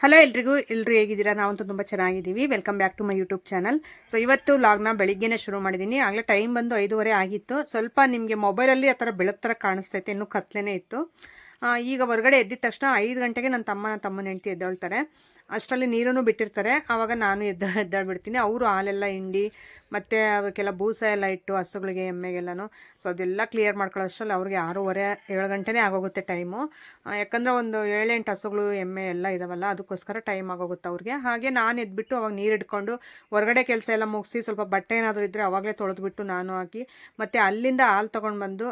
Hello ಎಲ್ರಿಗೂ ಎಲ್ಲರೂ ಹೇಗಿದ್ದೀರಾ? ನಾವಂತೂ ತುಂಬ ಚೆನ್ನಾಗಿದ್ದೀವಿ. Welcome back to my YouTube channel so ಇವತ್ತು ಲಾಗ್ನ ಬೆಳಿಗ್ಗೆನೇ ಶುರು ಮಾಡಿದ್ದೀನಿ ಆಗಲೇ ಟೈಮ್ ಬಂದು ಐದೂವರೆ ಆಗಿತ್ತು. ಸ್ವಲ್ಪ ನಿಮಗೆ ಮೊಬೈಲಲ್ಲಿ ಆ ಥರ ಬೆಳಕು ಥರ ಕಾಣಿಸ್ತೈತೆ, ಇನ್ನೂ ಕತ್ಲೇ ಇತ್ತು. ಈಗ ಹೊರಗಡೆ ಎದ್ದಿದ ತಕ್ಷಣ ಐದು ಗಂಟೆಗೆ ನನ್ನ ತಮ್ಮ ನನ್ನ ತಮ್ಮನ ಹೆಂಡತಿ ಎದ್ದೇಳ್ತಾರೆ. ಅಷ್ಟರಲ್ಲಿ ನೀರನ್ನು ಬಿಟ್ಟಿರ್ತಾರೆ. ಆವಾಗ ನಾನು ಎದ್ದ, ಎದ್ದಾಡ್ಬಿಡ್ತೀನಿ. ಅವರು ಹಾಲೆಲ್ಲ ಹಿಂಡಿ, ಮತ್ತು ಅವಕ್ಕೆಲ್ಲ ಬೂಸ ಎಲ್ಲ ಇಟ್ಟು ಹಸುಗಳಿಗೆ, ಎಮ್ಮೆಗೆಲ್ಲನೂ. ಸೊ ಅದೆಲ್ಲ ಕ್ಲಿಯರ್ ಮಾಡ್ಕೊಳ್ಳೋ ಅಷ್ಟರಲ್ಲಿ ಅವ್ರಿಗೆ ಆರೂವರೆ, ಏಳು ಗಂಟೆನೇ ಆಗೋಗುತ್ತೆ ಟೈಮು ಯಾಕಂದರೆ ಒಂದು ಏಳೆಂಟು ಹಸುಗಳು, ಎಮ್ಮೆ ಎಲ್ಲ ಇದಾವಲ್ಲ, ಅದಕ್ಕೋಸ್ಕರ ಟೈಮ್ ಆಗೋಗುತ್ತೆ ಅವ್ರಿಗೆ. ಹಾಗೆ ನಾನು ಎದ್ಬಿಟ್ಟು ಅವಾಗ ನೀರು ಇಟ್ಕೊಂಡು ಹೊರಗಡೆ ಕೆಲಸ ಎಲ್ಲ ಮುಗಿಸಿ ಸ್ವಲ್ಪ ಬಟ್ಟೆ ಏನಾದರೂ ಇದ್ದರೆ ಅವಾಗಲೇ ತೊಳೆದ್ಬಿಟ್ಟು ನಾನು ಹಾಕಿ, ಮತ್ತು ಅಲ್ಲಿಂದ ಹಾಲು ತೊಗೊಂಡು ಬಂದು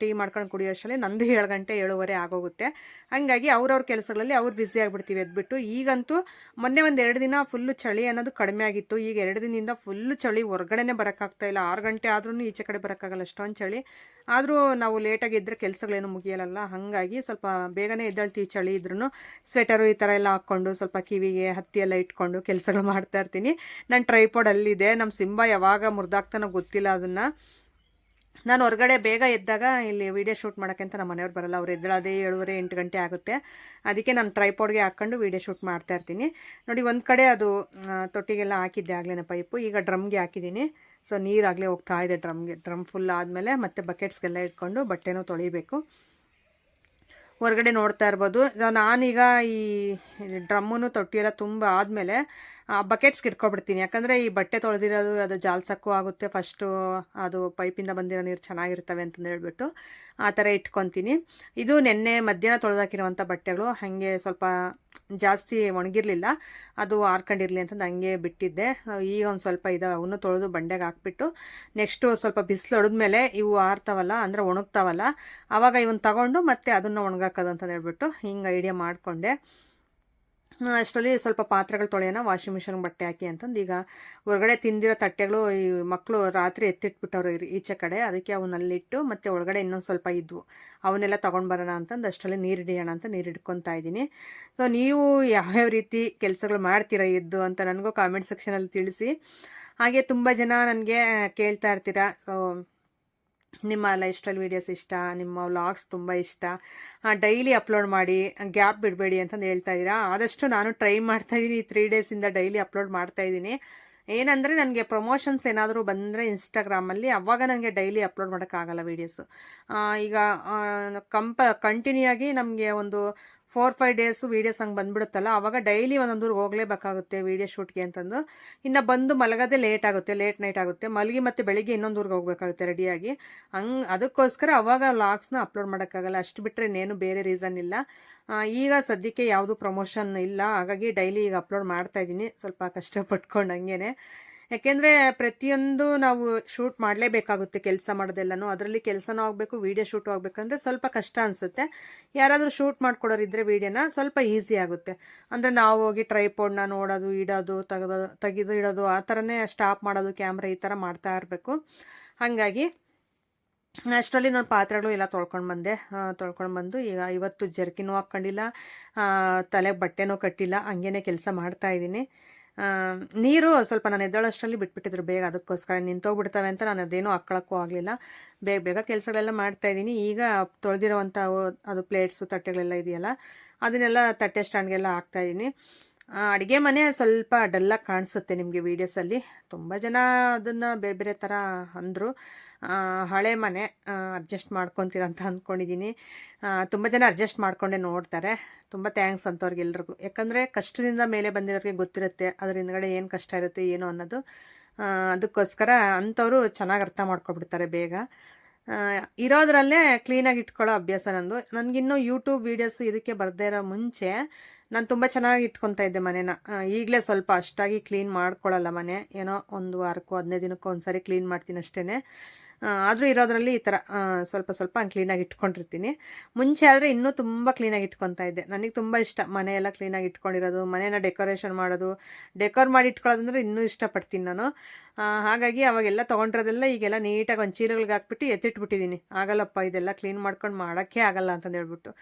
ಟೀ ಮಾಡ್ಕೊಂಡು ಕುಡಿಯೋ ಅಷ್ಟರಲ್ಲಿ ನಂದು ಏಳು ಗಂಟೆ ಏಳುವರೆ ಆಗೋಗುತ್ತೆ. ಹಾಗಾಗಿ ಅವ್ರವ್ರ ಕೆಲಸಗಳಲ್ಲಿ ಅವ್ರು ಬ್ಯುಸಿ ಆಗಿಬಿಡ್ತೀವಿ ಎದ್ಬಿಟ್ಟು. ಈಗಂತೂ ಮೊನ್ನೆ ಒಂದು ಎರಡು ದಿನ ಫುಲ್ಲು ಚಳಿ ಅನ್ನೋದು ಕಡಿಮೆ ಆಗಿತ್ತು. ಈಗ ಎರಡು ದಿನದಿಂದ ಫುಲ್ಲು ಚಳಿ ಹೊರಗಡೆನೇ ಬರೋಕ್ಕಾಗ್ತಾ ಇಲ್ಲ. ಆರು ಗಂಟೆ ಆದ್ರೂ ಈಚೆ ಕಡೆ ಬರೋಕ್ಕಾಗಲ್ಲ ಅಷ್ಟೊಂದು ಚಳಿ. ಆದರೂ ನಾವು ಲೇಟಾಗಿ ಇದ್ದರೆ ಕೆಲಸಗಳೇನು ಮುಗಿಯಲ್ಲ ಹಾಗಾಗಿ ಸ್ವಲ್ಪ ಬೇಗನೆ ಎದ್ದೇಳ್ತೀವಿ ಚಳಿ ಇದ್ರೂ ಸ್ವೆಟರು ಈ ಥರ ಎಲ್ಲ ಹಾಕ್ಕೊಂಡು ಸ್ವಲ್ಪ ಕಿವಿಗೆ ಹತ್ತಿ ಎಲ್ಲ ಇಟ್ಕೊಂಡು ಕೆಲಸಗಳು ಮಾಡ್ತಾ ಇರ್ತೀನಿ. ನನ್ನ ಟ್ರೈಪಾಡ್ ಅಲ್ಲಿದೆ. ನಮ್ಮ ಸಿಂಬ ಯಾವಾಗ ಮುರಿದಾಗ್ತಾನೋ ಗೊತ್ತಿಲ್ಲ ಅದನ್ನು. ನಾನು ಹೊರಗಡೆ ಬೇಗ ಎದ್ದಾಗ ಇಲ್ಲಿ ವೀಡಿಯೋ ಶೂಟ್ ಮಾಡೋಕ್ಕೆ ಅಂತ ನಮ್ಮ ಮನೆಯವ್ರು ಬರಲ್ಲ. ಅವ್ರು ಎದ್ದಳದೇ ಏಳುವರೆ, ಎಂಟು ಗಂಟೆ ಆಗುತ್ತೆ. ಅದಕ್ಕೆ ನಾನು ಟ್ರೈಪಾಡ್ಗೆ ಹಾಕ್ಕೊಂಡು ವೀಡಿಯೋ ಶೂಟ್ ಮಾಡ್ತಾ ಇರ್ತೀನಿ. ನೋಡಿ, ಒಂದು ಕಡೆ ಅದು ತೊಟ್ಟಿಗೆಲ್ಲ ಹಾಕಿದ್ದೆ ಆಗ್ಲೇ ಪೈಪು ಈಗ ಡ್ರಮ್ಗೆ ಹಾಕಿದ್ದೀನಿ. ಸೊ ನೀರಾಗಲೇ ಹೋಗ್ತಾ ಇದೆ ಡ್ರಮ್ಗೆ ಡ್ರಮ್ ಫುಲ್ ಆದಮೇಲೆ ಮತ್ತೆ ಬಕೆಟ್ಸ್ಗೆಲ್ಲ ಇಟ್ಕೊಂಡು ಬಟ್ಟೆನೂ ತೊಳಿಬೇಕು. ಹೊರಗಡೆ ನೋಡ್ತಾ ಇರ್ಬೋದು. ನಾನೀಗ ಈ ಡ್ರಮ್ಮನ್ನು ತೊಟ್ಟಿಯೆಲ್ಲ ತುಂಬ ಆದಮೇಲೆ ಬಕೆಟ್ಸ್ಗೆ ಇಟ್ಕೊಬಿಡ್ತೀನಿ ಯಾಕಂದರೆ ಈ ಬಟ್ಟೆ ತೊಳೆದಿರೋದು ಅದು ಜಾಲ್ಸಕ್ಕೂ ಆಗುತ್ತೆ. ಫಸ್ಟು ಅದು ಪೈಪಿಂದ ಬಂದಿರೋ ನೀರು ಚೆನ್ನಾಗಿರ್ತವೆ ಅಂತಂದು ಹೇಳ್ಬಿಟ್ಟು ಆ ಥರ ಇಟ್ಕೊತೀನಿ. ಇದು ನೆನ್ನೆ ಮಧ್ಯಾಹ್ನ ತೊಳೆದಾಕಿರುವಂಥ ಬಟ್ಟೆಗಳು. ಹಾಗೆ ಸ್ವಲ್ಪ ಜಾಸ್ತಿ ಒಣಗಿರಲಿಲ್ಲ. ಅದು ಆರ್ಕೊಂಡಿರಲಿ ಅಂತಂದು ಹಂಗೆ ಬಿಟ್ಟಿದ್ದೆ. ಈಗ ಒಂದು ಸ್ವಲ್ಪ ಇದು ಅವನು ತೊಳೆದು ಬಂಡೆಗೆ ಹಾಕ್ಬಿಟ್ಟು ನೆಕ್ಸ್ಟು ಸ್ವಲ್ಪ ಬಿಸಿಲು ಹೊಡೆದ್ಮೇಲೆ ಇವು ಆರ್ತಾವಲ್ಲ, ಅಂದರೆ ಒಣಗ್ತಾವಲ್ಲ ಆವಾಗ ಇವನ್ನ ತಗೊಂಡು ಮತ್ತೆ ಅದನ್ನು ಒಣಗಾಕೋದು ಅಂತಂದು ಹೇಳ್ಬಿಟ್ಟು ಹಿಂಗೆ ಐಡಿಯಾ ಮಾಡಿಕೊಂಡೆ. ಅಷ್ಟರಲ್ಲಿ ಸ್ವಲ್ಪ ಪಾತ್ರೆಗಳು ತೊಳೆಯೋಣ ವಾಷಿಂಗ್ ಮಿಷಿನ್ ಬಟ್ಟೆ ಹಾಕಿ ಅಂತಂದು. ಈಗ ಹೊರಗಡೆ ತಿಂದಿರೋ ತಟ್ಟೆಗಳು ಈ ಮಕ್ಕಳು ರಾತ್ರಿ ಎತ್ತಿಟ್ಬಿಟ್ಟವ್ರು ಈಚೆ ಕಡೆ. ಅದಕ್ಕೆ ಅವನ್ನಲ್ಲಿಟ್ಟು ಮತ್ತೆ ಒಳಗಡೆ ಇನ್ನೊಂದು ಸ್ವಲ್ಪ ಇದ್ವು. ಅವನ್ನೆಲ್ಲ ತೊಗೊಂಡು ಬರೋಣ ಅಂತಂದು ಅಷ್ಟರಲ್ಲಿ ನೀರು ಹಿಡಿಯೋಣ ಅಂತ ನೀರು ಹಿಡ್ಕೊತಾ ಇದ್ದೀನಿ. ಸೊ ನೀವು ಯಾವ್ಯಾವ ರೀತಿ ಕೆಲಸಗಳು ಮಾಡ್ತೀರಾ ಇದ್ದು ಅಂತ ನನಗೂ ಕಾಮೆಂಟ್ ಸೆಕ್ಷನಲ್ಲಿ ತಿಳಿಸಿ. ಹಾಗೆ ತುಂಬ ಜನ ನನಗೆ ಕೇಳ್ತಾ ಇರ್ತೀರಾ. ಸೊ ನಿಮ್ಮ ಲೈಫ್ ಸ್ಟೈಲ್ ವೀಡಿಯೋಸ್ ಇಷ್ಟ, ನಿಮ್ಮ ವ್ಲಾಗ್ಸ್ ತುಂಬ ಇಷ್ಟ ಡೈಲಿ ಅಪ್ಲೋಡ್ ಮಾಡಿ ಗ್ಯಾಪ್ ಬಿಡಬೇಡಿ ಅಂತಂದು ಹೇಳ್ತಾ ಇದ್ದೀರಾ? ಆದಷ್ಟು ನಾನು ಟ್ರೈ ಮಾಡ್ತಾ ಇದ್ದೀನಿ ಈ ತ್ರೀ ಡೇಸಿಂದ ಡೈಲಿ ಅಪ್ಲೋಡ್ ಮಾಡ್ತಾ ಇದ್ದೀನಿ ಏನಂದರೆ ನನಗೆ ಪ್ರಮೋಷನ್ಸ್ ಏನಾದರೂ ಬಂದರೆ ಇನ್ಸ್ಟಾಗ್ರಾಮಲ್ಲಿ ಅವಾಗ ನನಗೆ ಡೈಲಿ ಅಪ್ಲೋಡ್ ಮಾಡೋಕ್ಕಾಗಲ್ಲ ವೀಡಿಯೋಸು ಈಗ ಕಂಪ ಕಂಟಿನ್ಯೂ ಆಗಿ ನಮಗೆ ಒಂದು ಫೋರ್ ಫೈವ್ ಡೇಸ್ ವೀಡಿಯೋಸ್ ಹಂಗೆ ಬಂದ್ಬಿಡುತ್ತಲ್ಲ, ಅವಾಗ ಡೈಲಿ ಒಂದೊಂದು ಊರಿಗೆ ಹೋಗಲೇಬೇಕಾಗುತ್ತೆ ವೀಡಿಯೋ ಶೂಟ್ಗೆ ಅಂತಂದು. ಇನ್ನು ಬಂದು ಮಲಗೋದೇ ಲೇಟ್ ಆಗುತ್ತೆ ಲೇಟ್ ನೈಟ್ ಆಗುತ್ತೆ. ಮಲಗಿ ಮತ್ತೆ ಬೆಳಿಗ್ಗೆ ಇನ್ನೊಂದು ಊರಿಗೆ ಹೋಗಬೇಕಾಗುತ್ತೆ ರೆಡಿಯಾಗಿ ಹಂಗೆ ಅದಕ್ಕೋಸ್ಕರ ಅವಾಗ ಲಾಕ್ಸ್ನ ಅಪ್ಲೋಡ್ ಮಾಡೋಕ್ಕಾಗಲ್ಲ. ಅಷ್ಟು ಬಿಟ್ಟರೆ ಇನ್ನೇನು ಬೇರೆ ರೀಸನ್ ಇಲ್ಲ. ಈಗ ಸದ್ಯಕ್ಕೆ ಯಾವುದು ಪ್ರಮೋಷನ್ ಇಲ್ಲ. ಹಾಗಾಗಿ ಡೈಲಿ ಈಗ ಅಪ್ಲೋಡ್ ಮಾಡ್ತಾ ಇದ್ದೀನಿ. ಸ್ವಲ್ಪ ಕಷ್ಟಪಟ್ಕೊಂಡು ಹಂಗೇನೆ. ಯಾಕೆಂದರೆ ಪ್ರತಿಯೊಂದು ನಾವು ಶೂಟ್ ಮಾಡಲೇಬೇಕಾಗುತ್ತೆ ಕೆಲಸ ಮಾಡೋದೆಲ್ಲನೂ. ಅದರಲ್ಲಿ ಕೆಲಸನೂ ಆಗಬೇಕು ವೀಡಿಯೋ ಶೂಟ್ ಆಗಬೇಕಂದ್ರೆ ಸ್ವಲ್ಪ ಕಷ್ಟ ಅನಿಸುತ್ತೆ. ಯಾರಾದರೂ ಶೂಟ್ ಮಾಡ್ಕೊಡೋರಿದ್ರೆ ವೀಡಿಯೋನ ಸ್ವಲ್ಪ ಈಸಿ ಆಗುತ್ತೆ. ಅಂದರೆ ನಾವು ಹೋಗಿ ಟ್ರೈಪೋಡ್ನ ನೋಡೋದು ಇಡೋದು ತೆಗೆದು ತೆಗೆದು ಇಡೋದು ಆ ಥರನೇ ಸ್ಟಾಪ್ ಮಾಡೋದು ಕ್ಯಾಮ್ರಾ ಈ ಥರ ಮಾಡ್ತಾ ಇರಬೇಕು. ಹಾಗಾಗಿ ಅಷ್ಟರಲ್ಲಿ ನಾನು ಪಾತ್ರೆಗಳು ಎಲ್ಲ ತೊಳ್ಕೊಂಡು ಬಂದೆ. ತೊಳ್ಕೊಂಡು ಬಂದು ಈಗ ಇವತ್ತು ಜರ್ಕಿನೂ ಹಾಕ್ಕೊಂಡಿಲ್ಲ. ತಲೆಗೆ ಬಟ್ಟೆನೂ ಕಟ್ಟಿಲ್ಲ. ಹಂಗೇನೆ ಕೆಲಸ ಮಾಡ್ತಾ ಆ, ನೀರು ಸ್ವಲ್ಪ ನಾನು ಎದ್ದೇಳೋಷ್ಟರಲ್ಲಿ ಬಿಟ್ಬಿಟ್ಟಿದ್ರು ಬೇಗ ಅದಕ್ಕೋಸ್ಕರ. ನಿಂತೋಗ್ಬಿಡ್ತವೆ ಅಂತ ನಾನು ಅದೇನೂ ಹಾಕ್ಕೊಳ್ಳೋಕ್ಕೂ ಆಗಲಿಲ್ಲ. ಬೇಗ ಬೇಗ ಕೆಲಸಗಳೆಲ್ಲ ಮಾಡ್ತಾ ಇದ್ದೀನಿ. ಈಗ ತೊಳೆದಿರೋವಂಥ ಅದು ಪ್ಲೇಟ್ಸು ತಟ್ಟೆಗಳೆಲ್ಲ ಇದೆಯಲ್ಲ, ಅದನ್ನೆಲ್ಲ ತಟ್ಟೆ ಸ್ಟ್ಯಾಂಡ್ಗೆಲ್ಲ ಹಾಕ್ತಾ ಇದ್ದೀನಿ. ಅಡುಗೆ ಮನೆ ಸ್ವಲ್ಪ ಡಲ್ಲಾಗಿ ಕಾಣಿಸುತ್ತೆ ನಿಮಗೆ ವೀಡಿಯೋಸಲ್ಲಿ ತುಂಬ ಜನ ಅದನ್ನು ಬೇರೆ ಬೇರೆ ಥರ ಅಂದರು. ಹಳೆ ಮನೆ ಅಡ್ಜಸ್ಟ್ ಮಾಡ್ಕೊತೀರ ಅಂತ ಅಂದ್ಕೊಂಡಿದ್ದೀನಿ ತುಂಬ ಜನ ಅಡ್ಜಸ್ಟ್ ಮಾಡ್ಕೊಂಡೆ ನೋಡ್ತಾರೆ. ತುಂಬ ಥ್ಯಾಂಕ್ಸ್ ಅಂತವ್ರಿಗೆಲ್ರಿಗೂ. ಯಾಕಂದರೆ ಕಷ್ಟದಿಂದ ಮೇಲೆ ಬಂದಿರೋರಿಗೆ ಗೊತ್ತಿರುತ್ತೆ ಅದ್ರ ಹಿಂದ್ಗಡೆ ಏನು ಕಷ್ಟ ಇರುತ್ತೆ, ಏನು ಅನ್ನೋದು. ಅದಕ್ಕೋಸ್ಕರ ಅಂಥವರು ಚೆನ್ನಾಗಿ ಅರ್ಥ ಮಾಡ್ಕೊಬಿಡ್ತಾರೆ ಬೇಗ. ಇರೋದ್ರಲ್ಲೇ ಕ್ಲೀನಾಗಿ ಇಟ್ಕೊಳ್ಳೋ ಅಭ್ಯಾಸ ನಂದು. ನನಗಿನ್ನೂ ಯೂಟ್ಯೂಬ್ ವೀಡಿಯೋಸ್ ಇದಕ್ಕೆ ಬರದೇ ಇರೋ ಮುಂಚೆ ನಾನು ತುಂಬ ಚೆನ್ನಾಗಿ ಇಟ್ಕೊತಾ ಇದ್ದೆ ಮನೇನ. ಈಗಲೇ ಸ್ವಲ್ಪ ಅಷ್ಟಾಗಿ ಕ್ಲೀನ್ ಮಾಡ್ಕೊಳ್ಳಲ್ಲ ಮನೆ. ಏನೋ ಒಂದು ವಾರಕ್ಕೂ, ಹದಿನೈದು ದಿನಕ್ಕೂ ಒಂದ್ಸರಿ ಕ್ಲೀನ್ ಮಾಡ್ತೀನಿ ಅಷ್ಟೇ ಆದರೂ ಇರೋದ್ರಲ್ಲಿ ಈ ಥರ ಸ್ವಲ್ಪ ಸ್ವಲ್ಪ ಕ್ಲೀನಾಗಿ ಇಟ್ಕೊಂಡಿರ್ತೀನಿ. ಮುಂಚೆ ಆದರೆ ಇನ್ನೂ ತುಂಬ ಕ್ಲೀನಾಗಿ ಇಟ್ಕೊತಾ ಇದ್ದೆ. ನನಗೆ ತುಂಬ ಇಷ್ಟ. ಮನೆಯೆಲ್ಲ ಕ್ಲೀನಾಗಿ ಇಟ್ಕೊಂಡಿರೋದು ಮನೇನ ಡೆಕೋರೇಷನ್ ಮಾಡೋದು ಡೆಕೋರ್ ಮಾಡಿ ಇಟ್ಕೊಳ್ಳೋದಂದ್ರೆ ಇನ್ನೂ ಇಷ್ಟಪಡ್ತೀನಿ ನಾನು. ಹಾಗಾಗಿ ಅವಾಗೆಲ್ಲ ತೊಗೊಂಡಿರೋದೆಲ್ಲ ಈಗೆಲ್ಲ ನೀಟಾಗಿ ಒಂದು ಚೀಲಗಳಿಗೆ ಹಾಕ್ಬಿಟ್ಟು ಎತ್ತಿಟ್ಬಿಟ್ಟಿದ್ದೀನಿ ಆಗಲ್ಲಪ್ಪ, ಇದೆಲ್ಲ ಕ್ಲೀನ್ ಮಾಡ್ಕೊಂಡು ಮಾಡೋಕ್ಕೆ ಆಗಲ್ಲ ಅಂತಂದು ಹೇಳ್ಬಿಟ್ಟು.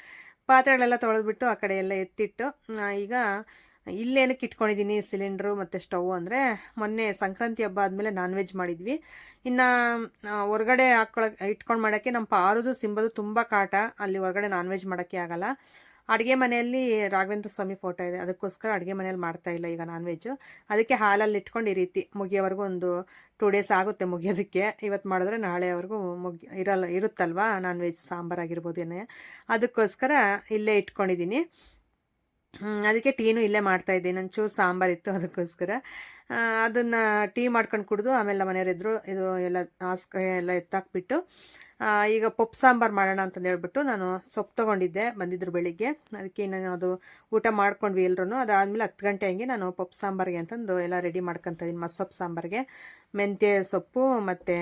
ಪಾತ್ರೆಗಳೆಲ್ಲ ತೊಳೆದ್ಬಿಟ್ಟು ಆ ಕಡೆ ಎಲ್ಲ ಎತ್ತಿಟ್ಟು ಈಗ ಇಲ್ಲೇನಕ್ಕೆ ಇಟ್ಕೊಂಡಿದ್ದೀನಿ ಸಿಲಿಂಡ್ರು ಮತ್ತು ಸ್ಟವ್ ಅಂದರೆ ಮೊನ್ನೆ ಸಂಕ್ರಾಂತಿ ಹಬ್ಬ ಆದಮೇಲೆ ನಾನ್ ವೆಜ್ ಮಾಡಿದ್ವಿ. ಇನ್ನು ಹೊರಗಡೆ ಹಾಕೊಳಕ್ಕೆ ಇಟ್ಕೊಂಡು ಮಾಡೋಕ್ಕೆ ನಮ್ಮ ಪಾರದು, ಸಿಂಬದು ತುಂಬ ಕಾಟ. ಅಲ್ಲಿ ಹೊರಗಡೆ ನಾನ್ ವೆಜ್ ಮಾಡೋಕ್ಕೆ ಆಗಲ್ಲ. ಅಡುಗೆ ಮನೆಯಲ್ಲಿ ರಾಘವೇಂದ್ರ ಸ್ವಾಮಿ ಫೋಟೋ ಇದೆ. ಅದಕ್ಕೋಸ್ಕರ ಅಡುಗೆ ಮನೆಯಲ್ಲಿ ಮಾಡ್ತಾ ಇಲ್ಲ ಈಗ ನಾನ್ ವೆಜ್ಜು ಅದಕ್ಕೆ ಹಾಲಲ್ಲಿ ಇಟ್ಕೊಂಡು ಈ ರೀತಿ ಮುಗಿಯೋವರೆಗೂ ಒಂದು ಟೂ ಡೇಸ್ ಆಗುತ್ತೆ ಮುಗಿಯೋದಕ್ಕೆ. ಇವತ್ತು ಮಾಡಿದ್ರೆ ನಾಳೆವರೆಗೂ ಮುಗಿ, ಇರಲ್ಲ, ಇರುತ್ತಲ್ವಾ ನಾನ್ ವೆಜ್ ಸಾಂಬಾರಾಗಿರ್ಬೋದೇನೆ ಅದಕ್ಕೋಸ್ಕರ ಇಲ್ಲೇ ಇಟ್ಕೊಂಡಿದ್ದೀನಿ. ಅದಕ್ಕೆ ಟೀನು ಇಲ್ಲೇ ಮಾಡ್ತಾ ಇದ್ದೀನಿ ಸಾಂಬಾರ್ ಸಾಂಬಾರಿತ್ತು ಅದಕ್ಕೋಸ್ಕರ. ಅದನ್ನು ಟೀ ಮಾಡ್ಕೊಂಡು ಕುಡಿದು ಆಮೇಲೆ ಮನೆಯವರಿದ್ರು ಇದು ಎಲ್ಲ ಆಸ್ಕ ಎಲ್ಲ ಎತ್ತಾಕ್ಬಿಟ್ಟು ಈಗ ಪಪ್ಪು ಸಾಂಬಾರು ಮಾಡೋಣ ಅಂತಂದು ಹೇಳ್ಬಿಟ್ಟು ನಾನು ಸೊಪ್ಪು ತೊಗೊಂಡಿದ್ದೆ ಬಂದಿದ್ರು ಬೆಳಿಗ್ಗೆ. ಅದಕ್ಕೆ ನಾನು ಅದು ಊಟ ಮಾಡ್ಕೊಂಡ್ವಿ ಎಲ್ಲರೂ ಅದಾದಮೇಲೆ ಹತ್ತು ಗಂಟೆ ಹಂಗೆ ನಾನು ಪಪ್ಪು ಸಾಂಬಾರಿಗೆ ಅಂತಂದು ಎಲ್ಲ ರೆಡಿ ಮಾಡ್ಕೊತ ಇದ್ದೀನಿ ಮಸ್ಸೊಪ್ಪು ಸಾಂಬಾರಿಗೆ. ಮೆಂತ್ಯ ಸೊಪ್ಪು ಮತ್ತು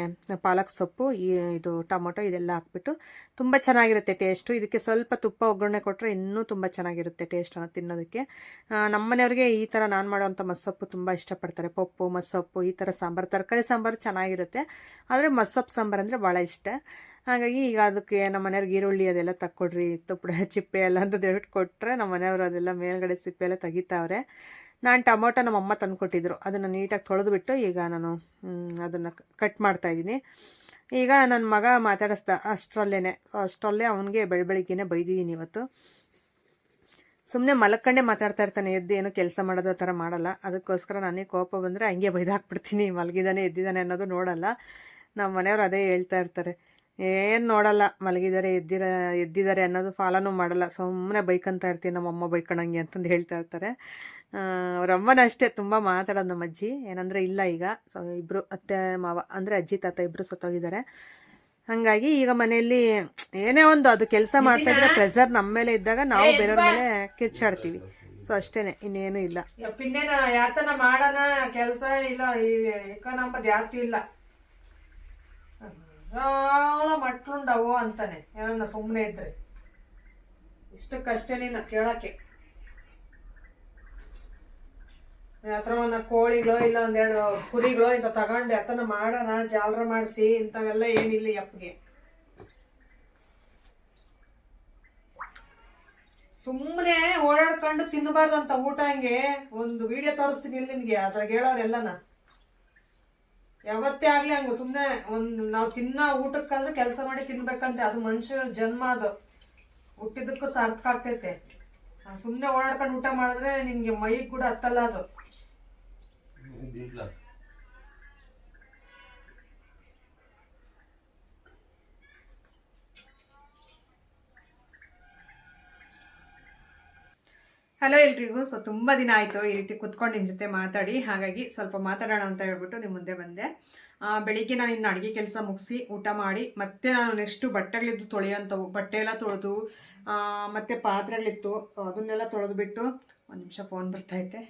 ಪಾಲಕ್ ಸೊಪ್ಪು, ಈ ಇದು ಟೊಮೊಟೊ ಇದೆಲ್ಲ ಹಾಕ್ಬಿಟ್ಟು ತುಂಬ ಚೆನ್ನಾಗಿರುತ್ತೆ ಟೇಸ್ಟು ಇದಕ್ಕೆ ಸ್ವಲ್ಪ ತುಪ್ಪ, ಒಗ್ಗರಣೆ ಕೊಟ್ಟರೆ ಇನ್ನೂ ತುಂಬ ಚೆನ್ನಾಗಿರುತ್ತೆ ಟೇಸ್ಟ್ ತಿನ್ನೋದಕ್ಕೆ. ನಮ್ಮನೆಯವ್ರಿಗೆ ನಮ್ಮ ಮನೆಯವ್ರಿಗೆ ಈ ಥರ ನಾನು ಮಾಡೋವಂಥ ಮಸ್ಸೊಪ್ಪು ತುಂಬ ಇಷ್ಟಪಡ್ತಾರೆ. ಪಪ್ಪು, ಮಸ್ಸೊಪ್ಪು, ಈ ಥರ ಸಾಂಬಾರು, ತರಕಾರಿ ಸಾಂಬಾರು ಚೆನ್ನಾಗಿರುತ್ತೆ. ಆದರೆ ಮಸ್ಸೊಪ್ಪು ಸಾಂಬಾರು ಅಂದರೆ ಭಾಳ ಇಷ್ಟ. ಹಾಗಾಗಿ ಈಗ ಅದಕ್ಕೆ ನಮ್ಮ ಮನೆಯವ್ರಿಗೆ ಈರುಳ್ಳಿ ಅದೆಲ್ಲ ತಕ್ಕೊಡ್ರಿ ತುಪ್ಪಡ ಚಿಪ್ಪೆ ಎಲ್ಲ ಅಂತ ಹೇಳ್ಬಿಟ್ಟು ಕೊಟ್ಟರೆ ನಮ್ಮ ಮನೆಯವರು ಅದೆಲ್ಲ ಮೇಲ್ಗಡೆ ಸಿಪ್ಪೆ ಎಲ್ಲ ತೆಗಿತಾವ್ರೆ. ನಾನು ಟೊಮೊಟೊ ನಮ್ಮ ಅಮ್ಮ ತಂದುಕೊಟ್ಟಿದ್ರು. ಅದನ್ನು ನೀಟಾಗಿ ತೊಳೆದ್ಬಿಟ್ಟು ಈಗ ನಾನು ಅದನ್ನು ಕಟ್ ಮಾಡ್ತಾ ಇದ್ದೀನಿ. ಈಗ ನನ್ನ ಮಗ ಮಾತಾಡಿಸ್ದ ಅಷ್ಟರಲ್ಲೇ ಅಷ್ಟರಲ್ಲೇ ಅವನಿಗೆ ಬೆಳಬೆಳಗ್ಗೆ ಬೈದಿದ್ದೀನಿ ಇವತ್ತು. ಸುಮ್ಮನೆ ಮಲಕ್ಕಂಡೆ ಮಾತಾಡ್ತಾ ಇರ್ತಾನೆ, ಎದ್ದು ಏನೋ ಕೆಲಸ ಮಾಡೋದು ಆ ಥರ ಮಾಡಲ್ಲ. ಅದಕ್ಕೋಸ್ಕರ ನನಗೆ ಕೋಪ ಬಂದರೆ ಹಂಗೆ ಬೈದಾಕ್ಬಿಡ್ತೀನಿ. ಮಲಗಿದಾನೆ ಎದ್ದಿದ್ದಾನೆ ಅನ್ನೋದು ನೋಡಲ್ಲ. ನಮ್ಮ ಮನೆಯವರು ಅದೇ ಹೇಳ್ತಾ ಇರ್ತಾರೆ. ಏನು ನೋಡಲ್ಲ ಮಲಗಿದ್ದಾರೆ ಎದ್ದಿರ ಎದ್ದಿದ್ದಾರೆ ಅನ್ನೋದು ಫಾಲೋನೂ ಮಾಡಲ್ಲ. ಸುಮ್ಮನೆ ಬೈಕಂತ ಇರ್ತೀನಿ ನಮ್ಮ ಅಮ್ಮ ಬೈಕಣಂಗೆ ಅಂತಂದು ಹೇಳ್ತಾ ಇರ್ತಾರೆ. ಆ, ಅವ್ರ ಅಮ್ಮನ ಅಷ್ಟೇ ತುಂಬ ಮಾತಾಡೋದು ನಮ್ಮ ಅಜ್ಜಿ. ಏನಂದರೆ ಇಲ್ಲ ಈಗ. ಸೊ ಇಬ್ಬರು ಅತ್ತೆ ಮಾವ ಅಂದರೆ ಅಜ್ಜಿ ತಾತ ಇಬ್ಬರು ಸತ್ತೋಗಿದ್ದಾರೆ. ಹಾಗಾಗಿ ಈಗ ಮನೆಯಲ್ಲಿ ಏನೇ ಒಂದು ಅದು ಕೆಲಸ ಮಾಡ್ತಾ ಇದ್ರೆ ಪ್ರೆಷರ್ ನಮ್ಮ ಮೇಲೆ ಇದ್ದಾಗ ನಾವು ಬೇರೆಯವ್ರ ಮೇಲೆ ಕಿರ್ಚಾಡ್ತೀವಿ. ಸೊ ಅಷ್ಟೇನೆ ಇನ್ನೇನು ಇಲ್ಲ. ಪಿನ್ನೇನ ಯಾತನ ಮಾಡೋಣ ಕೆಲಸ ಇಲ್ಲ ಯಾತು ಇಲ್ಲ. ಭಾಳ ಮಟ್ಲುಂಡವು ಅಂತಾನೆ ಏನನ್ನ ಸುಮ್ಮನೆ ಇದ್ರೆ. ಇಷ್ಟಕ್ಕಷ್ಟೇ ನೀನು ಕೇಳಕ್ಕೆ. ಹತ್ರ ಕೋಳಿಗಳು ಇಲ್ಲ ಒಂದೆರಡು ಕುರಿಗಳೋ ಇಂಥ ತಗೊಂಡು ಯಾತನ ಮಾಡೋಣ, ಜಾಲರ ಮಾಡಿಸಿ, ಇಂಥವೆಲ್ಲ ಏನಿಲ್ಲ ಯಪ್ಪಗೆ ಸುಮ್ಮನೆ ಓಡಾಡ್ಕೊಂಡು ತಿನ್ನಬಾರ್ದಂತ ಊಟ ಹಂಗೆ, ಒಂದು ವಿಡಿಯೋ ತೋರಿಸ್ತೀನಿ ಇಲ್ಲಿ ನಿನಗೆ, ಅದ್ರಾಗ ಹೇಳೋರೆಲ್ಲನ ಯಾವತ್ತೇ ಆಗ್ಲಿ ಹಂಗ ಸುಮ್ಮನೆ ಒಂದು ನಾವು ತಿನ್ನೋ ಊಟಕ್ಕಾದ್ರೂ ಕೆಲಸ ಮಾಡಿ ತಿನ್ಬೇಕಂತೆ. ಅದು ಮನುಷ್ಯರ ಜನ್ಮ ಅದು. ಹುಟ್ಟಿದಕ್ಕೂ ಸಾರ್ಥಕ ಆಗ್ತೈತೆ. ಸುಮ್ಮನೆ ಓಡಾಡ್ಕೊಂಡು ಊಟ ಮಾಡಿದ್ರೆ ನಿನ್ಗೆ ಮೈಗೆ ಕೂಡ ಹತ್ತಲ್ಲ ಅದು. ಹಲೋ ಎಲ್ರಿಗೂ. ಸೊ ತುಂಬ ದಿನ ಆಯಿತು ಈ ರೀತಿ ಕುತ್ಕೊಂಡು ನಿಮ್ಮ ಜೊತೆ ಮಾತಾಡಿ. ಹಾಗಾಗಿ ಸ್ವಲ್ಪ ಮಾತಾಡೋಣ ಅಂತ ಹೇಳ್ಬಿಟ್ಟು ನಿಮ್ಮ ಮುಂದೆ ಬಂದೆ. ಬೆಳಿಗ್ಗೆ ನಾನು ಇನ್ನು ಅಡುಗೆ ಕೆಲಸ ಮುಗಿಸಿ ಊಟ ಮಾಡಿ, ಮತ್ತೆ ನಾನು ನೆಕ್ಸ್ಟು ಬಟ್ಟೆಗಳಿದ್ದು ತೊಳೆಯೋಂಥವು ಬಟ್ಟೆ ಎಲ್ಲ ತೊಳೆದು ಮತ್ತು ಪಾತ್ರೆಗಳಿತ್ತು. ಸೊ ಅದನ್ನೆಲ್ಲ ತೊಳೆದ್ಬಿಟ್ಟು ಒಂದು ನಿಮಿಷ ಫೋನ್ ಬರ್ತೈತೆ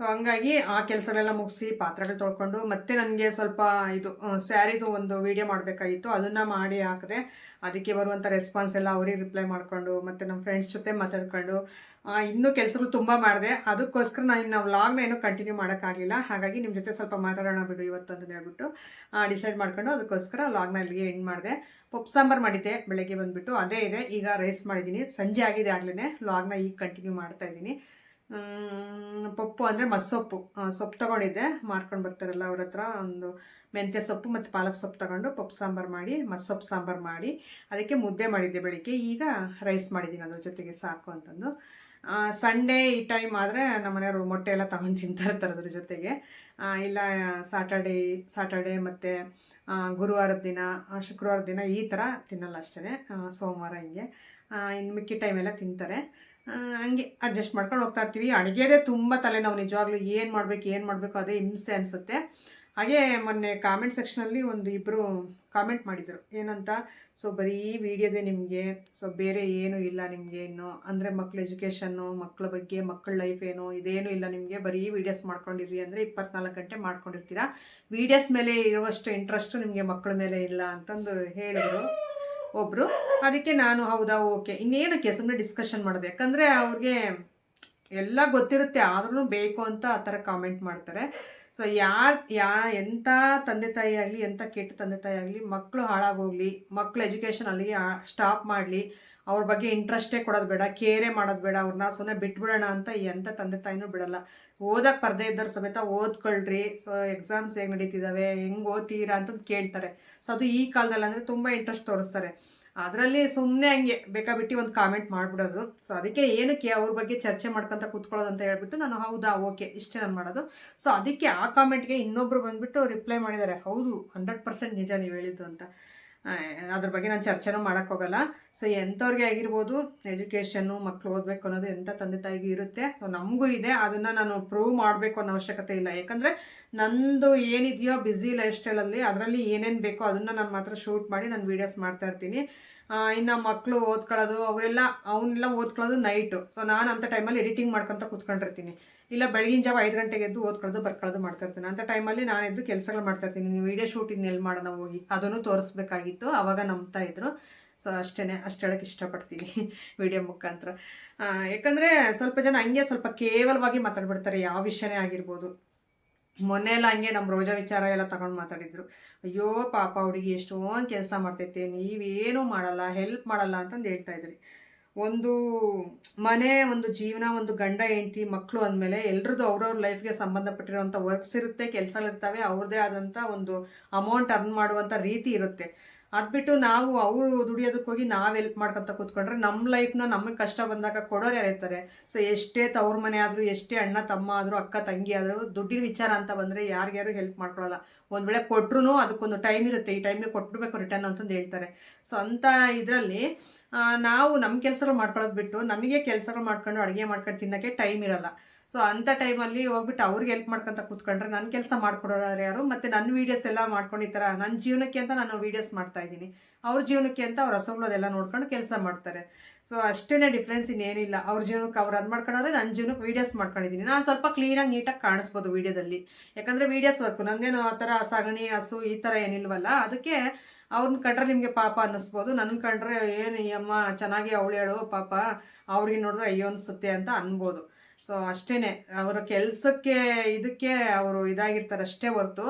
ಸೊ ಹಂಗಾಗಿ ಆ ಕೆಲಸಗಳೆಲ್ಲ ಮುಗಿಸಿ ಪಾತ್ರೆಗಳು ತೊಳ್ಕೊಂಡು ಮತ್ತೆ ನನಗೆ ಸ್ವಲ್ಪ ಇದು ಸ್ಯಾರಿದು ಒಂದು ವಿಡಿಯೋ ಮಾಡಬೇಕಾಗಿತ್ತು. ಅದನ್ನು ಮಾಡಿ ಹಾಕಿದೆ ಅದಕ್ಕೆ ಬರುವಂಥ ರೆಸ್ಪಾನ್ಸ್ ಎಲ್ಲ ಅವ್ರಿಗೆ ರಿಪ್ಲೈ ಮಾಡಿಕೊಂಡು ಮತ್ತು ನಮ್ಮ ಫ್ರೆಂಡ್ಸ್ ಜೊತೆ ಮಾತಾಡ್ಕೊಂಡು ಇನ್ನೂ ಕೆಲಸಗಳು ತುಂಬ ಮಾಡಿದೆ. ಅದಕ್ಕೋಸ್ಕರ ನಾನು ಇನ್ನು ವ್ಲಾಗ್ನ ಏನೂ ಕಂಟಿನ್ಯೂ ಮಾಡೋಕ್ಕಾಗಲಿಲ್ಲ. ಹಾಗಾಗಿ ನಿಮ್ಮ ಜೊತೆ ಸ್ವಲ್ಪ ಮಾತಾಡೋಣ ಬಿಡು ಇವತ್ತು ಅಂತ ಹೇಳ್ಬಿಟ್ಟು ಡಿಸೈಡ್ ಮಾಡ್ಕೊಂಡು ಅದಕ್ಕೋಸ್ಕರ ವ್ಲಾಗ್ನ ಇಲ್ಲಿಗೆ ಎಂಡ್ ಮಾಡಿದೆ. ಪಪ್ಪು ಸಾಂಬಾರು ಮಾಡಿದ್ದೆ, ಬೆಳಗ್ಗೆ ಬಂದುಬಿಟ್ಟು. ಅದೇ ಇದೆ. ಈಗ ರೈಸ್ ಮಾಡಿದ್ದೀನಿ. ಸಂಜೆ ಆಗಿದೆ ಆಗಲೇ ವ್ಲಾಗ್ನ ಈಗ ಕಂಟಿನ್ಯೂ ಮಾಡ್ತಾ ಇದ್ದೀನಿ. ಪಪ್ಪು ಅಂದರೆ ಮಸ್ಸೊಪ್ಪು ಸೊಪ್ಪು. ತಗೊಂಡಿದ್ದೆ. ಮಾರ್ಕೊಂಡು ಬರ್ತಾರಲ್ಲ ಅವ್ರ ಹತ್ರ ಒಂದು ಮೆಂತ್ಯ ಸೊಪ್ಪು ಮತ್ತು ಪಾಲಕ್ ಸೊಪ್ಪು ತಗೊಂಡು ಪಪ್ಪು ಸಾಂಬಾರು ಮಾಡಿ ಮಸ್ಸೊಪ್ಪು ಸಾಂಬಾರು ಮಾಡಿ, ಅದಕ್ಕೆ ಮುದ್ದೆ ಮಾಡಿದ್ದೆ ಬೆಳಿಗ್ಗೆ. ಈಗ ರೈಸ್ ಮಾಡಿದ್ದೀನಿ ಅದ್ರ ಜೊತೆಗೆ ಸಾಕು ಅಂತಂದು. ಸಂಡೇ ಈ ಟೈಮ್ ಆದರೆ ನಮ್ಮ ಮನೆಯವರು ಮೊಟ್ಟೆ ಎಲ್ಲ ತಗೊಂಡು ತಿಂತಾ ಇರ್ತಾರೆ ಅದ್ರ ಜೊತೆಗೆ. ಇಲ್ಲ ಸಾಟರ್ಡೇ ಸಾಟರ್ಡೇ ಮತ್ತು ಗುರುವಾರದ ದಿನ ಶುಕ್ರವಾರದ ದಿನ ಈ ಥರ ತಿನ್ನಲ್ಲ ಅಷ್ಟೇ ಸೋಮವಾರ ಹಿಂಗೆ. ಇನ್ನು ಮಿಕ್ಕಿ ಟೈಮೆಲ್ಲ ತಿಂತಾರೆ. ಹಂಗೆ ಅಡ್ಜಸ್ಟ್ ಮಾಡ್ಕೊಂಡು ಹೋಗ್ತಾ ಇರ್ತೀವಿ. ಅಡುಗೆದೇ ತುಂಬ ತಲೆನೋವು. ನಿಜವಾಗ್ಲೂ ಏನು ಮಾಡಬೇಕು ಏನು ಮಾಡಬೇಕು ಅದೇ ಹಿಂಸೆ ಅನಿಸುತ್ತೆ. ಹಾಗೆ ಮೊನ್ನೆ ಕಾಮೆಂಟ್ ಸೆಕ್ಷನಲ್ಲಿ ಒಂದು ಇಬ್ಬರು ಕಾಮೆಂಟ್ ಮಾಡಿದರು. ಏನಂತ? ಸೊ ಬರೀ ವಿಡಿಯೋದೇ ನಿಮಗೆ. ಸೊ ಬೇರೆ ಏನೂ ಇಲ್ಲ ನಿಮಗೆ ಇನ್ನು. ಅಂದರೆ ಮಕ್ಳ ಎಜುಕೇಷನ್ನು ಮಕ್ಕಳ ಬಗ್ಗೆ ಮಕ್ಕಳ ಲೈಫ್ ಏನು, ಇದೇನು ಇಲ್ಲ ನಿಮಗೆ. ಬರೀ ವೀಡಿಯೋಸ್ ಮಾಡ್ಕೊಂಡಿರಿ ಅಂದರೆ ಇಪ್ಪತ್ನಾಲ್ಕು ಗಂಟೆ ಮಾಡ್ಕೊಂಡಿರ್ತೀರಾ. ವೀಡಿಯೋಸ್ ಮೇಲೆ ಇರುವಷ್ಟು ಇಂಟ್ರೆಸ್ಟು ನಿಮಗೆ ಮಕ್ಕಳ ಮೇಲೆ ಇಲ್ಲ ಅಂತಂದು ಹೇಳಿದರು. ಒಬ್ಬರು ಅದಕ್ಕೆ ನಾನು, ಹೌದಾ, ಓಕೆ. ಇನ್ನೇನಕ್ಕೆ ಸುಮ್ಮನೆ ಡಿಸ್ಕಷನ್ ಮಾಡೋದು? ಯಾಕಂದರೆ ಅವ್ರಿಗೆ ಎಲ್ಲ ಗೊತ್ತಿರುತ್ತೆ ಆದ್ರೂ ಬೇಕು ಅಂತ ಆ ಥರ ಕಾಮೆಂಟ್ ಮಾಡ್ತಾರೆ. ಸೊ ಯಾರು, ಯಾ ಎಂಥ ತಂದೆ ತಾಯಿ ಆಗಲಿ ಎಂಥ ಕೆಟ್ಟ ತಂದೆ ತಾಯಿ ಆಗಲಿ ಮಕ್ಕಳು ಹಾಳಾಗೋಗ್ಲಿ ಮಕ್ಕಳು ಎಜುಕೇಷನ್ ಅಲ್ಲಿಗೆ ಸ್ಟಾಪ್ ಮಾಡಲಿ ಅವ್ರ ಬಗ್ಗೆ ಇಂಟ್ರೆಸ್ಟೇ ಕೊಡೋದು ಬೇಡ ಕೇರೇ ಮಾಡೋದು ಬೇಡ ಅವ್ರನ್ನ ಸುಮ್ಮನೆ ಬಿಟ್ಬಿಡೋಣ ಅಂತ ಎಂಥ ತಂದೆ ತಾಯಿನೂ ಬಿಡಲ್ಲ. ಓದಕ್ಕೆ ಪರದೆ ಇದ್ದರು ಸಮೇತ ಓದ್ಕೊಳ್ರಿ, ಸೊ ಎಕ್ಸಾಮ್ಸ್ ಹೇಗೆ ನಡೀತಿದ್ದಾವೆ ಹೆಂಗೆ ಓದ್ತೀರಾ ಅಂತಂದು ಕೇಳ್ತಾರೆ. ಸೊ ಅದು ಈ ಕಾಲದಲ್ಲಿ ಅಂದರೆ ತುಂಬ ಇಂಟ್ರೆಸ್ಟ್ ತೋರಿಸ್ತಾರೆ. ಅದರಲ್ಲಿ ಸುಮ್ಮನೆ ಹಂಗೆ ಬೇಕಾಬಿಟ್ಟು ಒಂದು ಕಾಮೆಂಟ್ ಮಾಡಿಬಿಡೋದು. ಸೊ ಅದಕ್ಕೆ ಏನಕ್ಕೆ ಅವ್ರ ಬಗ್ಗೆ ಚರ್ಚೆ ಮಾಡ್ಕೊಂತ ಕೂತ್ಕೊಳ್ಳೋದು ಅಂತ ಹೇಳ್ಬಿಟ್ಟು ನಾನು ಹೌದಾ, ಓಕೆ, ಇಷ್ಟೇ ನಾನು ಮಾಡೋದು. ಸೊ ಅದಕ್ಕೆ ಆ ಕಾಮೆಂಟ್ಗೆ ಇನ್ನೊಬ್ರು ಬಂದುಬಿಟ್ಟು ರಿಪ್ಲೈ ಮಾಡಿದ್ದಾರೆ. ಹೌದು ಹಂಡ್ರೆಡ್ ಪರ್ಸೆಂಟ್ ನಿಜ ನೀವು ಹೇಳಿದ್ದು ಅಂತ. ಅದ್ರ ಬಗ್ಗೆ ನಾನು ಚರ್ಚೆನೂ ಮಾಡೋಕ್ಕೋಗಲ್ಲ ಸೊ ಎಂಥವ್ರಿಗೆ ಆಗಿರ್ಬೋದು, ಎಜುಕೇಷನ್ನು ಮಕ್ಕಳು ಓದಬೇಕು ಅನ್ನೋದು ಎಂಥ ತಂದೆ ತಾಯಿಗೂ ಇರುತ್ತೆ. ಸೊ ನಮಗೂ ಇದೆ. ಅದನ್ನು ನಾನು ಪ್ರೂವ್ ಮಾಡಬೇಕು ಅನ್ನೋ ಅವಶ್ಯಕತೆ ಇಲ್ಲ. ಯಾಕಂದರೆ ನಂದು ಏನಿದೆಯೋ ಬ್ಯುಸಿ ಲೈಫ್ ಸ್ಟೈಲಲ್ಲಿ ಅದರಲ್ಲಿ ಏನೇನು ಬೇಕೋ ಅದನ್ನು ನಾನು ಮಾತ್ರ ಶೂಟ್ ಮಾಡಿ ನಾನು ವೀಡಿಯೋಸ್ ಮಾಡ್ತಾ ಇರ್ತೀನಿ. ಇನ್ನು ಮಕ್ಕಳು ಓದ್ಕೊಳ್ಳೋದು, ಅವರೆಲ್ಲ ಅವನ್ನೆಲ್ಲ ಓದ್ಕೊಳ್ಳೋದು ನೈಟು ಸೊ ನಾನು ಅಂಥ ಟೈಮಲ್ಲಿ ಎಡಿಟಿಂಗ್ ಮಾಡ್ಕೊತ ಕೂತ್ಕೊಂಡಿರ್ತೀನಿ. ಇಲ್ಲ, ಬೆಳಗಿನ ಜಾವ ಐದು ಗಂಟೆಗೆ ಎದ್ದು ಓದ್ಕೊಳ್ಳೋದು, ಬರ್ಕೊಳ್ಳೋದು ಮಾಡ್ತಾ ಇರ್ತೀನಿ. ಅಂಥ ಟೈಮಲ್ಲಿ ನಾನು ಎದ್ದು ಕೆಲಸಗಳು ಮಾಡ್ತಾ ಇರ್ತೀನಿ. ನೀವು ವೀಡಿಯೋ ಶೂಟಿಂಗ್ ಎಲ್ಲಿ ಮಾಡೋಣ ಹೋಗಿ. ಅದನ್ನು ತೋರಿಸ್ಬೇಕಾಗಿತ್ತು. ಆವಾಗ ನಂಬ್ತಾ ಇದ್ರು. ಸೊ ಅಷ್ಟೇ ಅಷ್ಟು ಹೇಳಕ್ಕೆ ಇಷ್ಟಪಡ್ತೀನಿ ವಿಡಿಯೋ ಮುಖಾಂತರ. ಯಾಕಂದರೆ ಸ್ವಲ್ಪ ಜನ ಹಂಗೆ ಸ್ವಲ್ಪ ಕೇವಲವಾಗಿ ಮಾತಾಡ್ಬಿಡ್ತಾರೆ. ಯಾವ ವಿಷಯನೇ ಆಗಿರ್ಬೋದು. ಮೊನ್ನೆ ಎಲ್ಲ ಹಂಗೆ ನಮ್ಮ ರೋಜಾ ವಿಚಾರ ಎಲ್ಲ ತಗೊಂಡು ಮಾತಾಡಿದ್ರು. ಅಯ್ಯೋ ಪಾಪ ಹುಡುಗಿ ಎಷ್ಟೊಂದು ಕೆಲಸ ಮಾಡ್ತೈತೆ, ನೀವೇನು ಮಾಡಲ್ಲ ಹೆಲ್ಪ್ ಮಾಡಲ್ಲ ಅಂತಂದು ಹೇಳ್ತಾ ಇದ್ರಿ. ಒಂದು ಮನೆ, ಒಂದು ಜೀವನ, ಒಂದು ಗಂಡ, ಹೆಂಡತಿ ಮಕ್ಕಳು ಅಂದಮೇಲೆ ಎಲ್ರದ್ದು ಅವ್ರವ್ರ ಲೈಫ್ಗೆ ಸಂಬಂಧಪಟ್ಟಿರುವಂಥ ವರ್ಕ್ಸ್ ಇರುತ್ತೆ, ಕೆಲಸಗಳಿರ್ತವೆ ಅವ್ರದ್ದೇ ಆದಂಥ ಒಂದು ಅಮೌಂಟ್ ಅರ್ನ್ ಮಾಡುವಂಥ ರೀತಿ ಇರುತ್ತೆ. ಅದ್ಬಿಟ್ಟು ನಾವು ಅವರು ದುಡಿಯೋದಕ್ಕೆ ಹೋಗಿ ನಾವು ಹೆಲ್ಪ್ ಮಾಡ್ಕೊತ ಕೂತ್ಕೊಂಡ್ರೆ ನಮ್ಮ ಲೈಫ್ನ ನಮಗೆ ಕಷ್ಟ ಬಂದಾಗ ಕೊಡೋರು ಯಾರಿರ್ತಾರೆ ಸೊ ಎಷ್ಟೇ ತವ್ರ ಮನೆ ಆದರೂ, ಎಷ್ಟೇ ಅಣ್ಣ, ತಮ್ಮ ಆದರೂ, ಅಕ್ಕ, ತಂಗಿ ಆದರೂ ದುಡ್ಡಿನ ವಿಚಾರ ಅಂತ ಬಂದರೆ ಯಾರಿಗ್ಯಾರು ಹೆಲ್ಪ್ ಮಾಡ್ಕೊಳ್ಳಲ್ಲ ಒಂದು ವೇಳೆ ಕೊಟ್ರು ಅದಕ್ಕೊಂದು ಟೈಮ್ ಇರುತ್ತೆ. ಈ ಟೈಮಿಗೆ ಕೊಟ್ಬಿಡ್ಬೇಕು ರಿಟರ್ನ್ ಅಂತಂದು ಹೇಳ್ತಾರೆ. ಸೊ ಅಂಥ ಇದರಲ್ಲಿ ನಾವು ನಮ್ಮ ಕೆಲಸಗಳು ಮಾಡ್ಕೊಳ್ಳೋದು ಬಿಟ್ಟು ನಮಗೆ ಕೆಲಸಗಳು ಮಾಡ್ಕೊಂಡು ಅಡುಗೆ ಮಾಡ್ಕೊಂಡು ತಿನ್ನೋಕ್ಕೆ ಟೈಮ್ ಇರಲ್ಲ. ಸೊ ಅಂಥ ಟೈಮಲ್ಲಿ ಹೋಗ್ಬಿಟ್ಟು ಅವ್ರಿಗೆ ಹೆಲ್ಪ್ ಮಾಡ್ಕೊಂತ ಕೂತ್ಕೊಂಡ್ರೆ ನನ್ನ ಕೆಲಸ ಮಾಡ್ಕೊಡೋರು ಯಾರು? ಮತ್ತು ನನ್ನ ವೀಡಿಯೋಸ್ ಎಲ್ಲ ಮಾಡ್ಕೊಂಡು ಈ ಥರ ನನ್ನ ಜೀವನಕ್ಕೆ ಅಂತ ನಾನು ವೀಡಿಯೋಸ್ ಮಾಡ್ತಾ ಇದ್ದೀನಿ. ಅವ್ರ ಜೀವನಕ್ಕೆ ಅಂತ ಅವ್ರ ಹಸುಗಳದೆಲ್ಲ ನೋಡ್ಕೊಂಡು ಕೆಲಸ ಮಾಡ್ತಾರೆ. ಸೊ ಅಷ್ಟೇ ಡಿಫ್ರೆನ್ಸ್ ಇನ್ನೇನಿಲ್ಲ. ಅವ್ರ ಜೀವನಕ್ಕೆ ಅವ್ರು ಅದು ಮಾಡ್ಕೊಂಡ್ರೆ ನನ್ನ ಜೀವನಕ್ಕೆ ವೀಡಿಯೋಸ್ ಮಾಡ್ಕೊಂಡಿದ್ದೀನಿ. ನಾನು ಸ್ವಲ್ಪ ಕ್ಲೀನಾಗಿ ನೀಟಾಗಿ ಕಾಣಿಸ್ಬೋದು ವೀಡಿಯೋದಲ್ಲಿ ಯಾಕಂದರೆ ವೀಡಿಯೋಸ್ ವರ್ಕು ನನಗೇನು ಆ ಥರ ಸಗಣಿ ಹಸು ಈ ಥರ ಏನಿಲ್ವಲ್ಲ. ಅದಕ್ಕೆ ಅವ್ರನ್ನ ಕಂಡ್ರೆ ನಿಮಗೆ ಪಾಪ ಅನ್ನಿಸ್ಬೋದು. ನನ್ನ ಕಂಡ್ರೆ ಏನು ಈ ಅಮ್ಮ ಚೆನ್ನಾಗಿ ಅವಳು ಹೇಳು ಪಾಪ ಅವ್ರಿಗೆ ನೋಡಿದ್ರೆ ಅಯ್ಯೋ ಅನಿಸುತ್ತೆ ಅಂತ ಅನ್ಬೋದು. ಸೊ ಅಷ್ಟೇ ಅವರ ಕೆಲಸಕ್ಕೆ, ಇದಕ್ಕೆ ಅವರು ಇದಾಗಿರ್ತಾರೆ ಅಷ್ಟೇ ಹೊರ್ತು.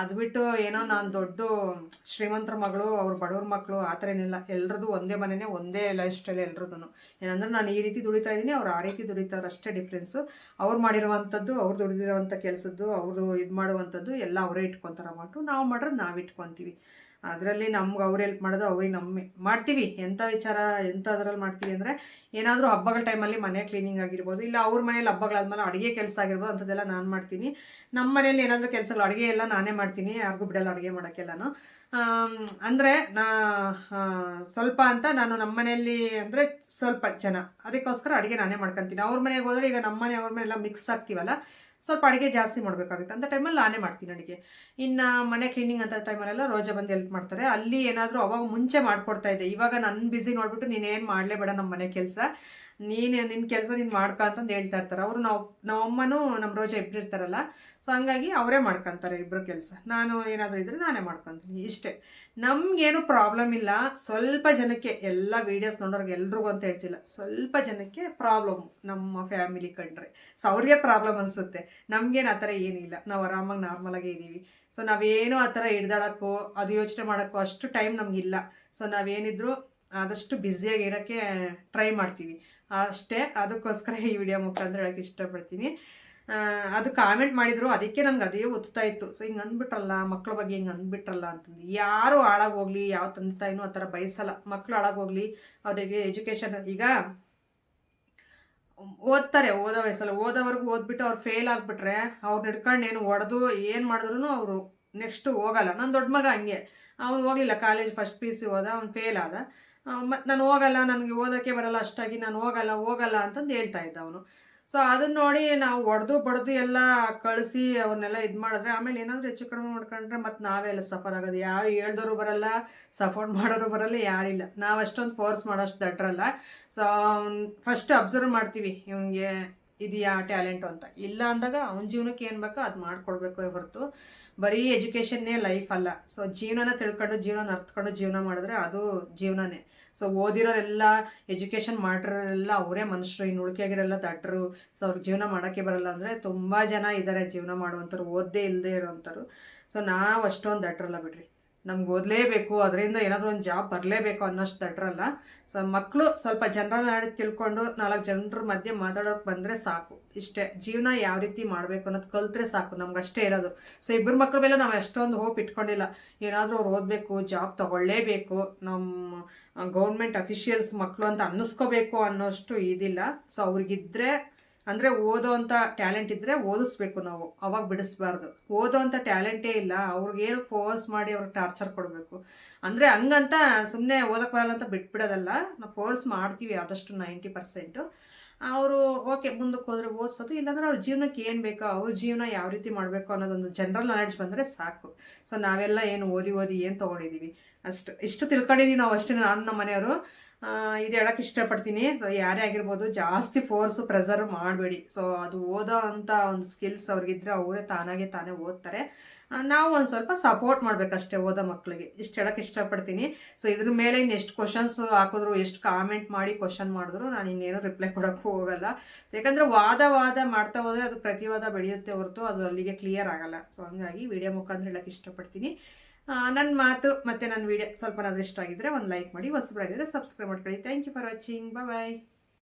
ಅದು ಬಿಟ್ಟು ಏನೋ ನಾನು ದೊಡ್ಡ ಶ್ರೀಮಂತರ ಮಗಳು, ಅವ್ರ ಬಡವ್ರ ಮಕ್ಕಳು ಆ ಥರ ಏನಿಲ್ಲ. ಎಲ್ರದ್ದು ಒಂದೇ ಮನೆಯೇ ಒಂದೇ ಲೈಫ್ ಸ್ಟೈಲ್ ಎಲ್ರದ್ದು ಏನಂದ್ರೆ ನಾನು ಈ ರೀತಿ ದುಡಿತಾ ಇದ್ದೀನಿ ಅವ್ರು ಆ ರೀತಿ ದುಡಿತಾರೆ ಅಷ್ಟೇ ಡಿಫ್ರೆನ್ಸು ಅವ್ರು ಮಾಡಿರುವಂಥದ್ದು, ಅವ್ರು ದುಡಿದಿರುವಂಥ ಕೆಲಸದ್ದು, ಅವರು ಇದು ಮಾಡುವಂಥದ್ದು ಎಲ್ಲ ಅವರೇ ಇಟ್ಕೊತಾರೆ ಅಮೌಂಟು. ನಾವು ಮಾಡ್ರೆ ನಾವು ಇಟ್ಕೊತೀವಿ. ಅದರಲ್ಲಿ ನಮ್ಗೆ ಅವ್ರು ಹೆಲ್ಪ್ ಮಾಡೋದು ಅವ್ರಿಗೆ ನಮ್ಮ. ಮಾಡ್ತೀವಿ. ಎಂಥ ವಿಚಾರ ಎಂಥ ಅದರಲ್ಲಿ ಮಾಡ್ತೀವಿ ಅಂದರೆ ಏನಾದರೂ ಹಬ್ಬಗಳ ಟೈಮಲ್ಲಿ ಮನೆ ಕ್ಲೀನಿಂಗ್ ಆಗಿರ್ಬೋದು, ಇಲ್ಲ ಅವ್ರ ಮನೇಲಿ ಹಬ್ಬಗಳಾದ್ಮೇಲೆ ಅಡುಗೆ ಕೆಲಸ ಆಗಿರ್ಬೋದು, ಅಂಥದ್ದೆಲ್ಲ ನಾನು ಮಾಡ್ತೀನಿ. ನಮ್ಮ ಮನೇಲಿ ಏನಾದರೂ ಕೆಲಸಗಳು, ಅಡುಗೆ ಎಲ್ಲ ನಾನೇ ಮಾಡ್ತೀನಿ. ಯಾರಿಗೂ ಬಿಡಲ್ಲ ಅಡುಗೆ ಮಾಡೋಕ್ಕೆಲ್ಲನು. ಅಂದರೆ ನಾ ಸ್ವಲ್ಪ ಅಂತ ನಾನು ನಮ್ಮ ಮನೆಯಲ್ಲಿ ಅಂದರೆ ಸ್ವಲ್ಪ ಜನ. ಅದಕ್ಕೋಸ್ಕರ ಅಡುಗೆ ನಾನೇ ಮಾಡ್ಕೊತೀನಿ. ಅವ್ರ ಮನೆಗೆ ಹೋದರೆ ಈಗ ನಮ್ಮ ಮನೆ, ಅವ್ರ ಮನೆ ಎಲ್ಲ ಮಿಕ್ಸ್ ಆಗ್ತೀವಲ್ಲ? ಸ್ವಲ್ಪ ಅಡುಗೆ ಜಾಸ್ತಿ ಮಾಡಬೇಕಾಗುತ್ತೆ. ಅಂತ ಟೈಮಲ್ಲಿ ನಾನೇ ಮಾಡ್ತೀನಿ ಅಡುಗೆ. ಇನ್ನು ಮನೆ ಕ್ಲೀನಿಂಗ್ ಅಂತ ಟೈಮಲ್ಲೆಲ್ಲ ರೋಜಾ ಬಂದು ಹೆಲ್ಪ್ ಮಾಡ್ತಾರೆ. ಅಲ್ಲಿ ಏನಾದರೂ ಅವಾಗ ಮುಂಚೆ ಮಾಡ್ಕೊಡ್ತಾ ಇದ್ದೆ. ಇವಾಗ ನನ್ನ ಬ್ಯುಸಿ ನೋಡಿಬಿಟ್ಟು ನೀನೇನು ಮಾಡಲೇಬೇಡ ನಮ್ಮ ಮನೆ ಕೆಲಸ. ನೀನು ನಿನ್ನ ಕೆಲಸ ನೀನು ಮಾಡ್ಕೊ ಅಂತಂದು ಹೇಳ್ತಾ ಇರ್ತಾರೆ. ಅವರು ನಾವು ನಮ್ಮ ಅಮ್ಮನೂ ನಮ್ಮ ರೋಜ ಇಬ್ಬರು ಇರ್ತಾರಲ್ಲ ಸೊ ಹಂಗಾಗಿ ಅವರೇ ಮಾಡ್ಕೊತಾರೆ ಇಬ್ಬರು ಕೆಲಸ. ನಾನು ಏನಾದರೂ ಇದ್ರೆ ನಾನೇ ಮಾಡ್ಕೊತೀನಿ, ಇಷ್ಟೇ. ನಮಗೇನು ಪ್ರಾಬ್ಲಮ್ ಇಲ್ಲ, ಸ್ವಲ್ಪ ಜನಕ್ಕೆ, ಎಲ್ಲ ವೀಡಿಯೋಸ್ ನೋಡೋರ್ಗೆ ಎಲ್ರಿಗೂ ಅಂತ ಹೇಳ್ತಿಲ್ಲ, ಸ್ವಲ್ಪ ಜನಕ್ಕೆ ಪ್ರಾಬ್ಲಮ್ ನಮ್ಮ ಫ್ಯಾಮಿಲಿ ಕಂಡ್ರೆ. ಸೊ ಅವ್ರಿಗೆ ಪ್ರಾಬ್ಲಮ್ ಅನಿಸುತ್ತೆ. ನಮಗೇನು ಆ ಥರ ಏನಿಲ್ಲ ನಾವು ಆರಾಮಾಗಿ ನಾರ್ಮಲಾಗೇ ಇದ್ದೀವಿ ಸೊ ನಾವೇನು ಆ ಥರ ಹಿಡ್ದಾಡಕ್ಕೋ, ಅದು ಯೋಚನೆ ಮಾಡೋಕ್ಕೋ ಅಷ್ಟು ಟೈಮ್ ನಮಗಿಲ್ಲ. ಸೊ ನಾವೇನಿದ್ರು ಆದಷ್ಟು ಬ್ಯುಸಿಯಾಗಿ ಇರೋಕ್ಕೆ ಟ್ರೈ ಮಾಡ್ತೀವಿ. ಅಷ್ಟೇ. ಅದಕ್ಕೋಸ್ಕರ ಈ ವಿಡಿಯೋ ಮುಖಾಂತರ ಹೇಳೋಕ್ಕೆ ಇಷ್ಟಪಡ್ತೀನಿ. ಅದು ಕಾಮೆಂಟ್ ಮಾಡಿದ್ರು, ಅದಕ್ಕೆ ನನಗೆ ಅದೇ ಒತ್ತಾ ಇತ್ತು. ಸೊ ಹಿಂಗೆ ಅಂದ್ಬಿಟ್ರಲ್ಲ ಮಕ್ಕಳ ಬಗ್ಗೆ ಹಿಂಗೆ ಅಂದ್ಬಿಟ್ರಲ್ಲ ಅಂತಂದು. ಯಾರು ಹಾಳಾಗೋಗ್ಲಿ ಯಾವ ತಂದೆ ತಾಯಿನೂ ಆ ಥರ ಬಯಸಲ್ಲ. ಮಕ್ಕಳು ಹಾಳಾಗೋಗ್ಲಿ ಅವರಿಗೆ ಎಜುಕೇಷನ್ ಈಗ ಓದ್ತಾರೆ, ಓದೋ ವಯಸ್ಸಲ್ಲ. ಓದೋವರೆಗೂ ಓದ್ಬಿಟ್ಟು ಅವ್ರು ಫೇಲ್ ಆಗಿಬಿಟ್ರೆ, ಅವ್ರು ಹಿಡ್ಕೊಂಡು ಏನು ಹೊಡೆದು ಏನು ಮಾಡಿದ್ರು ಅವರು ನೆಕ್ಸ್ಟು ಹೋಗಲ್ಲ. ನನ್ನ ದೊಡ್ಡ ಮಗ ಹಂಗೆ. ಅವ್ನು ಹೋಗಲಿಲ್ಲ ಕಾಲೇಜ್ ಫಸ್ಟ್ ಪಿ ಸಿ ಹೋದ ಅವ್ನು ಫೇಲ್ ಆದ. ಮತ್ತು ನಾನು ಹೋಗಲ್ಲ, ನನಗೆ ಓದೋಕ್ಕೆ ಬರಲ್ಲ, ಅಷ್ಟಾಗಿ ನಾನು ಹೋಗಲ್ಲ ಹೋಗಲ್ಲ ಅಂತಂದು ಹೇಳ್ತಾ ಇದ್ದ ಅವನು. ಸೊ ಅದನ್ನ ನೋಡಿ ನಾವು ಒಡೆದು ಬಡ್ದು ಎಲ್ಲ ಕಳಿಸಿ ಅವ್ರನ್ನೆಲ್ಲ ಇದು ಮಾಡಿದ್ರೆ, ಆಮೇಲೆ ಏನಾದರೂ ಹೆಚ್ಚು ಕಡಿಮೆ ಮಾಡ್ಕೊಂಡ್ರೆ ಮತ್ತು ನಾವೇ ಎಲ್ಲ ಸಫರ್ ಆಗೋದು. ಯಾರು ಹೇಳ್ದೋರು ಬರಲ್ಲ ಸಪೋರ್ಟ್ ಮಾಡೋರು ಬರಲ್ಲ ಯಾರಿಲ್ಲ ನಾವು ಅಷ್ಟೊಂದು ಫೋರ್ಸ್ ಮಾಡೋಷ್ಟು ದಡ್ರಲ್ಲ. ಸೊ ಫಸ್ಟ್ ಅಬ್ಸರ್ವ್ ಮಾಡ್ತೀವಿ, ಇವನಿಗೆ ಇದೆಯಾ ಟ್ಯಾಲೆಂಟು ಅಂತ. ಇಲ್ಲ ಅಂದಾಗ ಅವನ ಜೀವನಕ್ಕೆ ಏನು ಬೇಕೋ ಅದು ಮಾಡಿಕೊಡ್ಬೇಕು ಹೊರತು. ಬರೀ ಎಜುಕೇಷನ್ನೇ ಲೈಫ್ ಅಲ್ಲ. ಸೊ ಜೀವನನ ತಿಳ್ಕೊಂಡು, ಜೀವನ ಅರ್ಥಕೊಂಡು ಜೀವನ ಮಾಡಿದ್ರೆ ಅದು ಜೀವನನೇ. ಸೊ ಓದಿರೋರೆಲ್ಲ ಎಜುಕೇಷನ್ ಮಾಡಿರೋರೆಲ್ಲ ಅವರೇ ಮನುಷ್ಯರು. ಇನ್ನು ಉಳ್ಕೆಯಾಗಿರೋಲ್ಲ ದಟ್ಟರು ಸೊ ಅವ್ರಿಗೆ ಜೀವನ ಮಾಡೋಕ್ಕೆ ಬರಲ್ಲ ಅಂದರೆ ತುಂಬ ಜನ ಇದ್ದಾರೆ ಜೀವನ ಮಾಡುವಂಥವ್ರು. ಓದ್ದೇ ಇಲ್ಲದೆ ಇರೋವಂಥವ್ರು. ಸೊ ನಾವು ಅಷ್ಟೊಂದು ದಟ್ರಲ್ಲ ಬಿಡ್ರಿ. ನಮ್ಗೆ ಓದಲೇಬೇಕು, ಅದರಿಂದ ಏನಾದರೂ ಒಂದು ಜಾಬ್ ಬರಲೇಬೇಕು ಅನ್ನೋಷ್ಟು ದಡ್ರಲ್ಲ. ಸೊ ಮಕ್ಕಳು ಸ್ವಲ್ಪ ಜನರಲ್ ನಾಡಿ ತಿಳ್ಕೊಂಡು ನಾಲ್ಕು ಜನರ ಮಧ್ಯೆ ಮಾತಾಡೋಕೆ ಬಂದರೆ ಸಾಕು. ಇಷ್ಟೇ, ಜೀವನ ಯಾವ ರೀತಿ ಮಾಡಬೇಕು ಅನ್ನೋದು ಕಲ್ತ್ರೆ ಸಾಕು, ನಮ್ಗೆ ಅಷ್ಟೇ ಇರೋದು. ಸೊ ಇಬ್ಬರು ಮಕ್ಕಳ ಮೇಲೆ ನಾವು ಎಷ್ಟೊಂದು ಹೋಪ್ ಇಟ್ಕೊಂಡಿಲ್ಲ. ಏನಾದರೂ ಅವ್ರು ಓದಬೇಕು ಜಾಬ್ ತಗೊಳ್ಳೇಬೇಕು ನಮ್ಮ ಗೌರ್ಮೆಂಟ್ ಅಫಿಷಿಯಲ್ಸ್ ಮಕ್ಕಳು ಅಂತ ಅನ್ನಿಸ್ಕೋಬೇಕು ಅನ್ನೋಷ್ಟು ಇದಿಲ್ಲ. ಸೊ ಅವ್ರಿಗಿದ್ರೆ ಅಂದರೆ ಓದೋ ಅಂಥ ಟ್ಯಾಲೆಂಟ್ ಇದ್ದರೆ ಓದಿಸ್ಬೇಕು ನಾವು, ಅವಾಗ ಬಿಡಿಸ್ಬಾರ್ದು. ಓದೋ ಅಂಥ ಟ್ಯಾಲೆಂಟೇ ಇಲ್ಲ ಅವ್ರಿಗೇನು ಫೋರ್ಸ್ ಮಾಡಿ ಅವ್ರಿಗೆ ಟಾರ್ಚರ್ ಕೊಡಬೇಕು. ಅಂದರೆ ಹಂಗಂತ ಸುಮ್ಮನೆ ಓದಕ್ಕೆ ಬರಲ್ಲ ಅಂತ ಬಿಟ್ಬಿಡೋದಲ್ಲ, ನಾವು ಫೋರ್ಸ್ ಮಾಡ್ತೀವಿ ಆದಷ್ಟು ನೈಂಟಿ ಪರ್ಸೆಂಟು ಅವರು ಓಕೆ ಮುಂದಕ್ಕೆ ಹೋದ್ರೆ ಓದಿಸೋದು, ಇಲ್ಲಾಂದ್ರೆ ಅವ್ರ ಜೀವನಕ್ಕೆ ಏನು ಬೇಕೋ, ಅವ್ರ ಜೀವನ ಯಾವ ರೀತಿ ಮಾಡಬೇಕು ಅನ್ನೋದೊಂದು ಜನರಲ್ ನಾಲೆಡ್ಜ್ ಬಂದರೆ ಸಾಕು. ಸೊ ನಾವೆಲ್ಲ ಏನು ಓದಿ ಓದಿ ಏನು ತೊಗೊಂಡಿದ್ದೀವಿ ಅಷ್ಟು, ಇಷ್ಟು ತಿಳ್ಕೊಂಡಿದ್ದೀವಿ ನಾವು ಅಷ್ಟೇ, ನಾನು ನಮ್ಮ ಮನೆಯವರು. ಇದು ಹೇಳಕ್ಕೆ ಇಷ್ಟಪಡ್ತೀನಿ. ಸೊ ಯಾರೇ ಆಗಿರ್ಬೋದು ಜಾಸ್ತಿ ಫೋರ್ಸು ಪ್ರೆಸರ್ ಮಾಡಬೇಡಿ. ಸೊ ಅದು ಓದೋ ಅಂಥ ಒಂದು ಸ್ಕಿಲ್ಸ್ ಅವ್ರಿಗಿದ್ರೆ ಅವರೇ ತಾನಾಗೆ ತಾನೇ ಓದ್ತಾರೆ. ನಾವು ಒಂದು ಸ್ವಲ್ಪ ಸಪೋರ್ಟ್ ಮಾಡಬೇಕಷ್ಟೇ ಓದೋ ಮಕ್ಕಳಿಗೆ ಇಷ್ಟು ಹೇಳಕ್ಕೆ ಇಷ್ಟಪಡ್ತೀನಿ. ಸೊ ಇದ್ರ ಮೇಲೆ ಇನ್ನು ಎಷ್ಟು ಕ್ವಶನ್ಸ್ ಹಾಕಿದ್ರು, ಎಷ್ಟು ಕಾಮೆಂಟ್ ಮಾಡಿ ಕ್ವಶನ್ ಮಾಡಿದ್ರು, ನಾನು ಇನ್ನೇನು ರಿಪ್ಲೈ ಕೊಡೋಕ್ಕೂ ಹೋಗಲ್ಲ. ಯಾಕಂದರೆ ವಾದ ವಾದ ಮಾಡ್ತಾ ಹೋದರೆ ಅದು ಪ್ರತಿವಾದ ಬೆಳೆಯುತ್ತೆ ಹೊರತು ಅದು ಅಲ್ಲಿಗೆ ಕ್ಲಿಯರ್ ಆಗಲ್ಲ. ಸೊ ಹಂಗಾಗಿ ವಿಡಿಯೋ ಮುಖಾಂತರ ಹೇಳಕ್ಕೆ ಇಷ್ಟಪಡ್ತೀನಿ. ನನ್ನ ಮಾತು ಮತ್ತು ನನ್ನ ವಿಡಿಯೋ ಸ್ವಲ್ಪನಾದ್ರೂ ಇಷ್ಟ ಆಗಿದ್ದರೆ ಒಂದು ಲೈಕ್ ಮಾಡಿ ಹೊಸಬರಾಗಿದ್ದರೆ ಸಬ್ಸ್ಕ್ರೈಬ್ ಮಾಡ್ಕೊಳ್ಳಿ. Thank you for watching bye